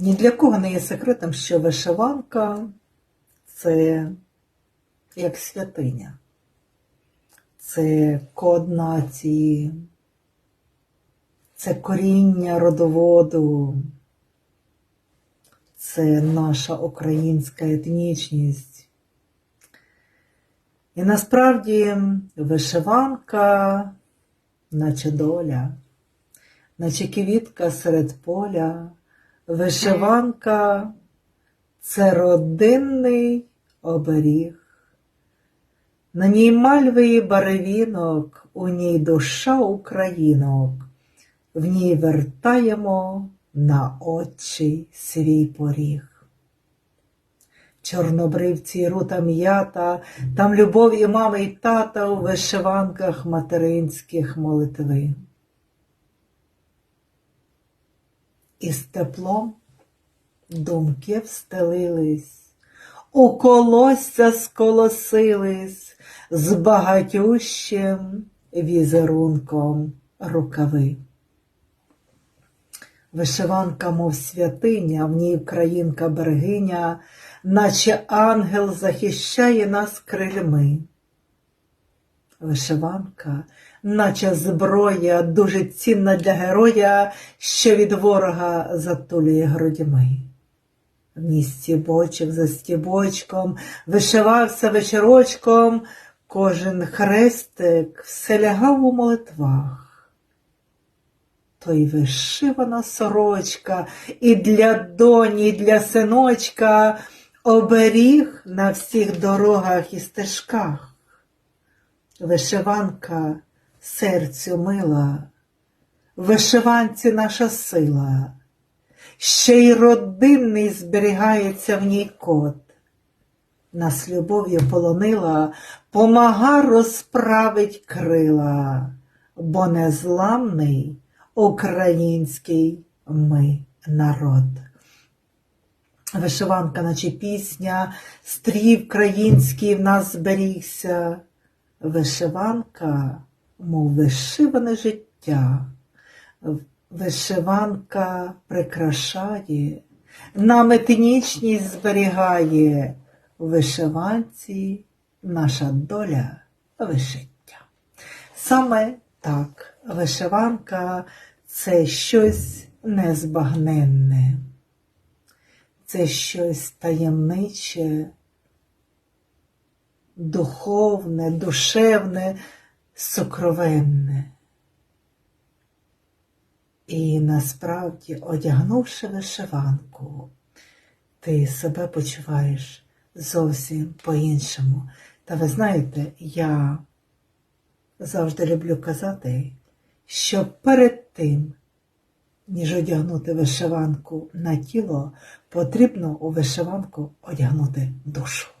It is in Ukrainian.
Ні для кого не є секретом, що вишиванка це як святиня, це код нації, це коріння родоводу, це наша українська етнічність. І насправді вишиванка, наче доля, наче квітка серед поля, вишиванка це родинний оберіг. На ній мальвий барвінок, у ній душа українок, в ній вертаємо на очі свій поріг. Чорнобривці, рута м'ята, там любов і мами, і тата у вишиванках материнських молитви. І з теплом думки встелились, у колосся сколосились з багатющим візерунком рукави. Вишиванка, мов святиня, в ній українка берегиня, наче ангел захищає нас крильми. Вишиванка, наче зброя, дуже цінна для героя, що від ворога затулює грудьми. В ній стібочок за стібочком вишивався вечорочком, кожен хрестик все лягав у молитвах. То й вишивана сорочка, і для доні, і для синочка оберіг на всіх дорогах і стежках. Вишиванка серцю мила, вишиванці наша сила, ще й родинний зберігається в ній код. Нас любов'ю полонила, помага розправить крила, бо незламний український ми народ. Вишиванка, наче пісня, стрій український в нас зберігся. Вишиванка, мов вишиване життя. Вишиванка прикрашає, нам етнічність зберігає. Вишиванці наша доля вишиття. Саме так, вишиванка це щось незбагненне, це щось таємниче, духовне, душевне, сокровенне. І насправді, одягнувши вишиванку, ти себе почуваєш зовсім по-іншому. Та ви знаєте, я завжди люблю казати, що перед тим, ніж одягнути вишиванку на тіло, потрібно у вишиванку одягнути душу.